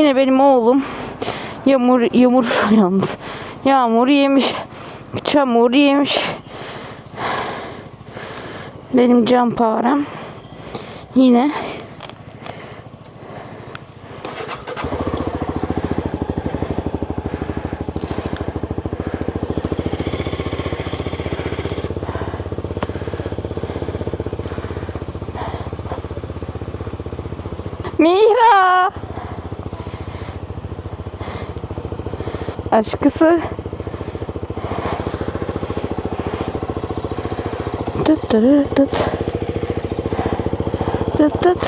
Yine benim oğlum yağmur yağmur yalnız. Yağmur yemiş. Çamur yemiş. Benim can parem. Yine Mihra. Aşkısı. Tut tut tut. Tut tut.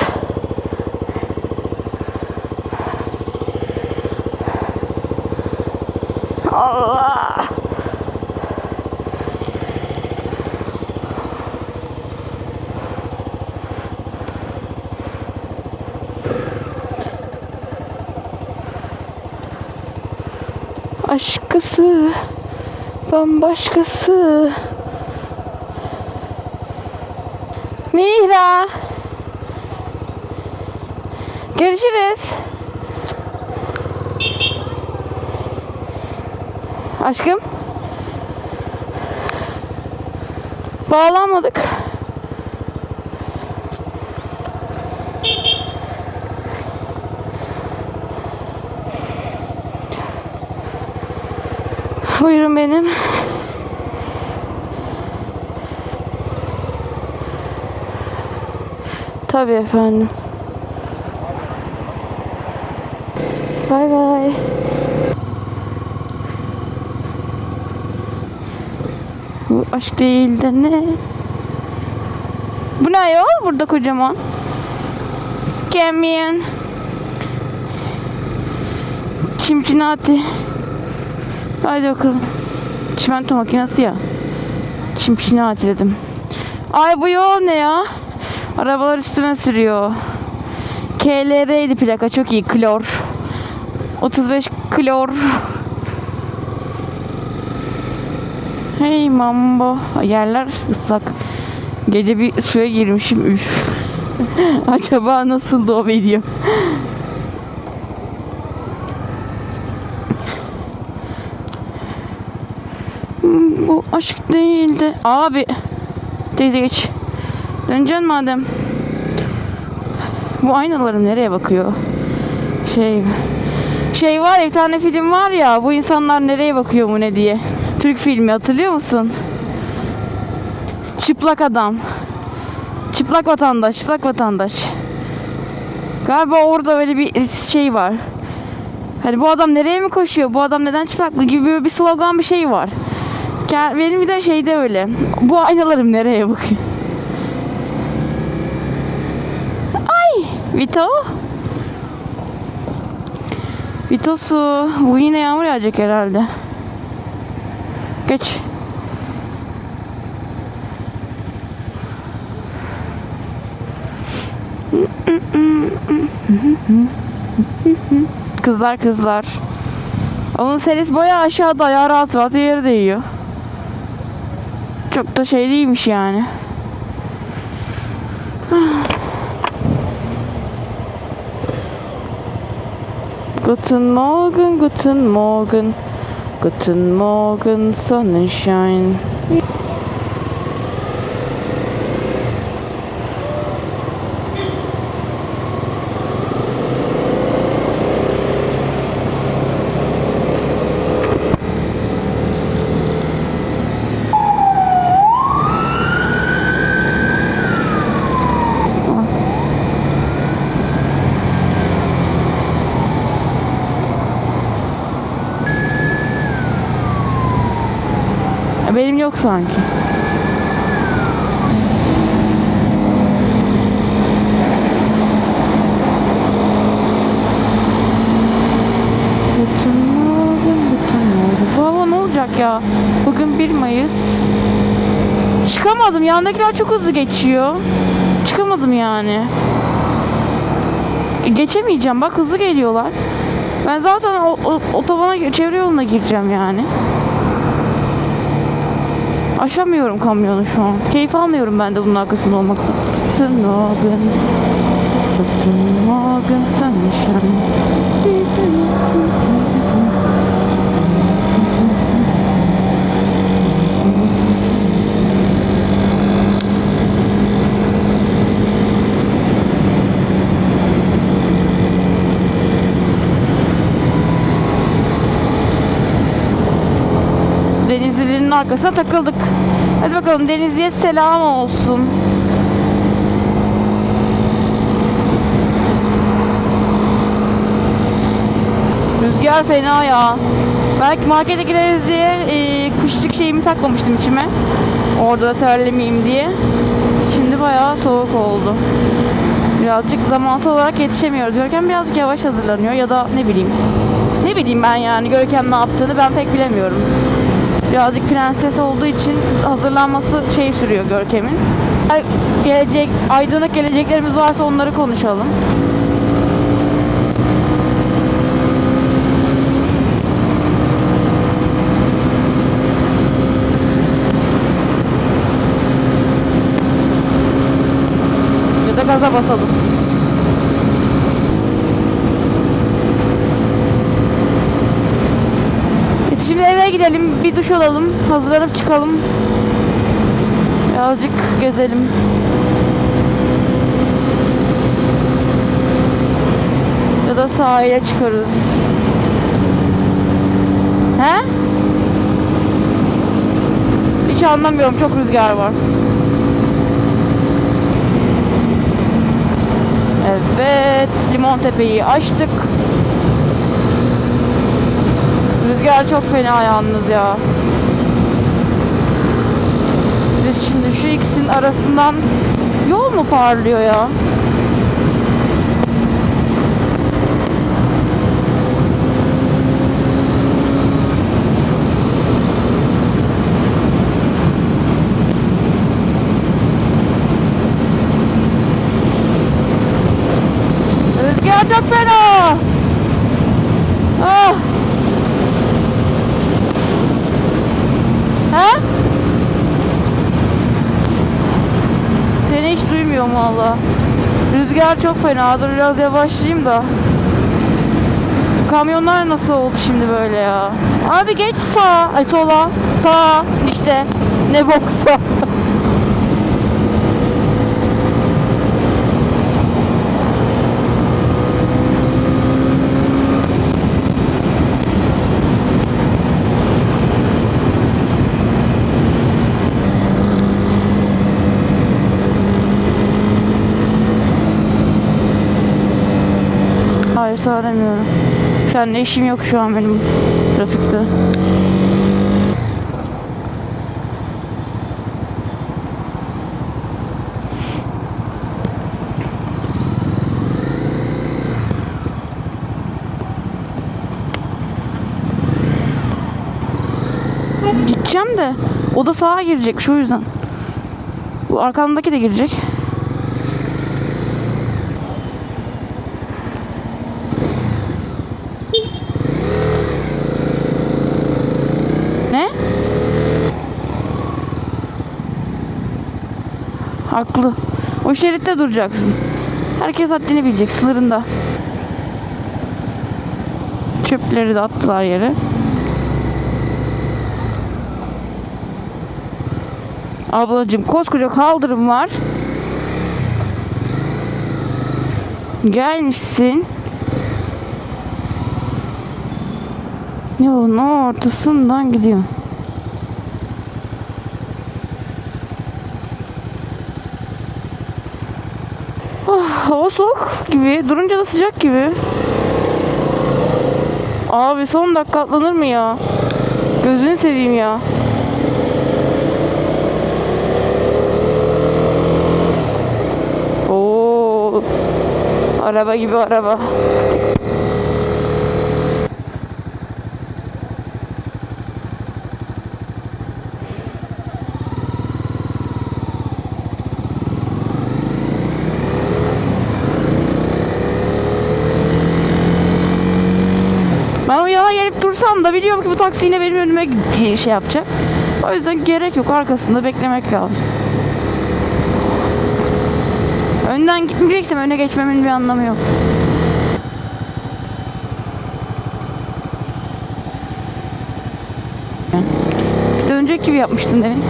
Allah. Aşkısı bambaşkası. Mihra. Görüşürüz. Aşkım. Bağlanmadık. Benim. Tabii efendim. Bay bay. Bu aşk değil de ne? Bu ne ayol burada kocaman? Kamyon. Çimçinati. Haydi bakalım. Çimento makinesi ya. Çimçinati dedim. Ay bu yol ne ya? Arabalar üstüme sürüyor. KLR'ydi plaka çok iyi. Klor. 35 klor. Hey mambo. Yerler ıslak. Gece bir suya girmişim. Üf. Acaba nasıldı o video? Bu aşk değildi. Abi. Teyze geç. Döneceksin madem. Bu aynalarım nereye bakıyor? Şey şey var ya bir tane film var ya bu insanlar nereye bakıyor mu ne diye. Türk filmi hatırlıyor musun? Çıplak adam. Çıplak vatandaş, çıplak vatandaş. Galiba orada öyle bir şey var. Hani bu adam nereye mi koşuyor? Bu adam neden çıplak mı? Gibi böyle bir slogan bir şey var. Benim bir de şeyde öyle. Bu aynalarım nereye bakıyor? Ay, Vito. Vitosu. Bugün yine yağmur yağacak herhalde. Geç. Kızlar kızlar. Onun serisi bayağı aşağıda ayağı rahat rahat yere değiyor. Çok da şey değilmiş yani. Guten Morgen, guten Morgen, guten Morgen, Sonnenschein. Benim yok sanki. Olacak ya? Bugün 1 Mayıs. Çıkamadım. Yandakiler çok hızlı geçiyor. Çıkamadım yani. E, Geçemeyeceğim. Bak hızlı geliyorlar. Ben zaten o, o, otobana, çevre yoluna gireceğim yani. Aşamıyorum kamyonu şu an. Keyif almıyorum ben de bunun arkasında olmaktan. Bütün morgen. The morning sunshine arkasına takıldık. Hadi bakalım Denizli'ye selam olsun. Rüzgar fena ya. Belki markete gireriz diye e, kışlık şeyimi takmamıştım içime. Orada da terlemeyeyim diye. Şimdi bayağı soğuk oldu. Birazcık zamansal olarak yetişemiyoruz. Görkem birazcık yavaş hazırlanıyor ya da ne bileyim. Ne bileyim ben yani Görkem ne yaptığını ben pek bilemiyorum. Birazcık prenses olduğu için hazırlanması şey sürüyor Görkem'in. Gelecek, aydınlık geleceklerimiz varsa onları konuşalım. Ya da gaza basalım. Biz şimdi eve duş alalım, hazırlanıp çıkalım. Birazcık gezelim. Ya da sahile çıkarız. He? Hiç anlamıyorum, çok rüzgar var. Evet, Limon Tepe'yi açtık. Rüzgar çok fena yalnız ya. Biz şimdi şu ikisinin arasından yol mu parlıyor ya? Rüzgar çok fena. Ah. Ha? Duymuyorum valla. Rüzgar çok fena. Dur biraz yavaşlayayım da. Kamyonlar nasıl oldu şimdi böyle ya? Abi geç sağa. Ay sola. Sağa. işte. Ne boksa. Hayır sana demiyorum. Seninle işim yok şu an benim trafikte. Gideceğim de o da sağa girecek şu yüzden. Bu arkamdaki de girecek. Ne? Haklı. O şeritte duracaksın. Herkes haddini bilecek sınırında. Çöpleri de attılar yere. Ablacığım koskoca kaldırım var. Gelmişsin. Yolun ortasından gidiyor. Hava soğuk gibi. Durunca da sıcak gibi. Abi son dakika atlanır mı ya? Gözünü seveyim ya. Oo. Araba gibi araba. Ben o yana da biliyorum ki bu taksi yine benim önüme şey yapacak. O yüzden gerek yok arkasında beklemek lazım. Önden gitmeyeceksem öne geçmemin bir anlamı yok. Dönecek gibi yapmıştın demin.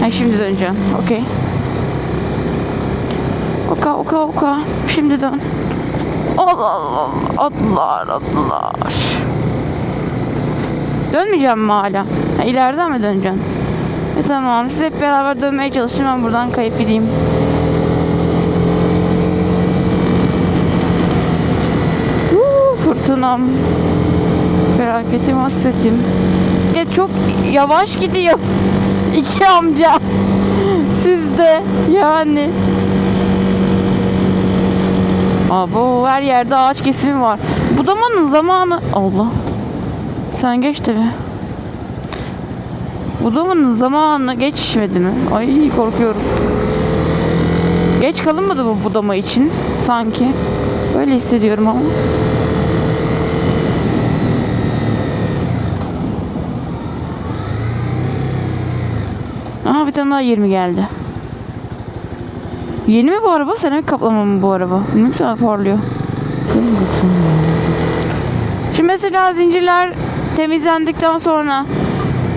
Ha şimdi döneceğim. Okey. Oka oka oka. Şimdi dön. Allah Allah. Atlar atlar. Dönmeyeceğim mi hala? Ha, ileriden mi döneceğim? E tamam. Siz hep beraber dönmeye çalışın. Ben buradan kayıp gideyim. Huu, fırtınam. Felaketim hasretim. Ya çok yavaş gidiyor. İki amca. Siz de yani. Abo her yerde ağaç kesimi var. Budamanın zamanı. Allah. Sen geç tabi. Budamanın zamanı geçmedi mi? Ay korkuyorum. Geç kalınmadı mı budama için? Sanki. Böyle hissediyorum ama. Aha bir tane daha 20 geldi. Yeni mi bu araba? Seramik kaplama mı bu araba? Güzel parlıyor. Şimdi mesela zincirler temizlendikten sonra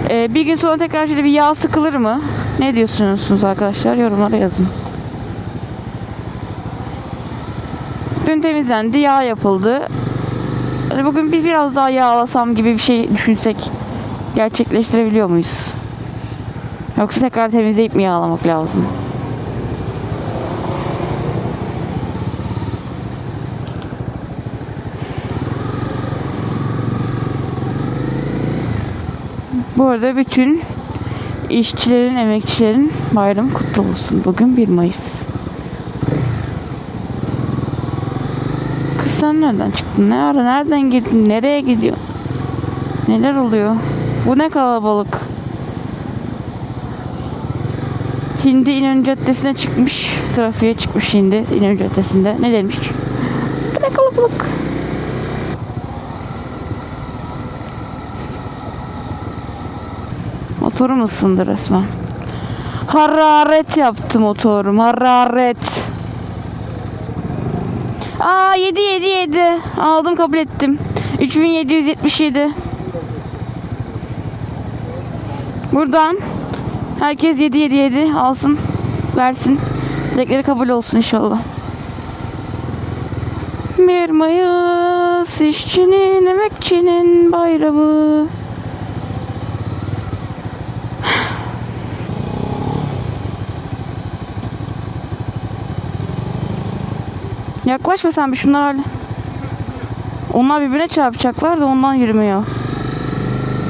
e, bir gün sonra tekrar şöyle bir yağ sıkılır mı? Ne diyorsunuz arkadaşlar? Yorumlara yazın. Dün temizlendi, yağ yapıldı. Hani bugün bir biraz daha yağlasam gibi bir şey düşünsek gerçekleştirebiliyor muyuz? Yoksa tekrar temizleyip mi yağlamak lazım? Bu arada bütün işçilerin, emekçilerin bayramı kutlu olsun. Bugün 1 Mayıs. Kız sen nereden çıktın? Ne ara? Nereden girdin? Nereye gidiyor? Neler oluyor? Bu ne kalabalık? Hindi İnönü Caddesi'ne çıkmış. Trafiğe çıkmış Hindi İnönü Caddesi'nde. Ne demiş? Bu ne kalabalık? Motorum ısındı resmen. Hararet yaptı motorum. Hararet. Aa 7 7 7. Aldım kabul ettim. 3777. Buradan herkes 7 7 7 alsın. Versin. Dilekleri kabul olsun inşallah. 1 Mayıs işçinin, emekçinin bayramı. Yaklaşma sen bir şunlar hadi. Onlar birbirine çarpacaklar da ondan yürümüyor.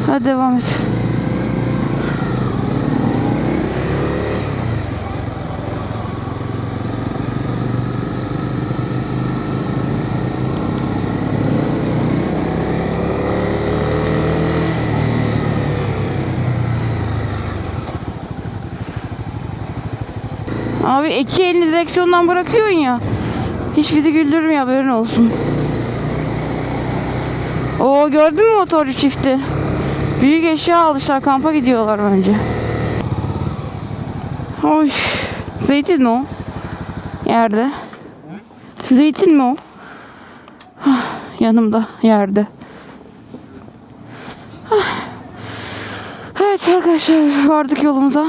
Hadi devam et. Abi iki elini direksiyondan bırakıyorsun ya. Hiç bizi güldürmüyor haberin olsun. Oo gördün mü motorcu çifti? Büyük eşya almışlar kampa gidiyorlar bence. Oy. Zeytin mi o? Yerde. Zeytin mi o? Hah, Yanımda yerde. Hah. Evet arkadaşlar vardık yolumuza.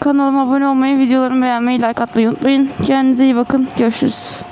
Kanalıma abone olmayı, videolarımı beğenmeyi, like atmayı unutmayın. Kendinize iyi bakın. Görüşürüz.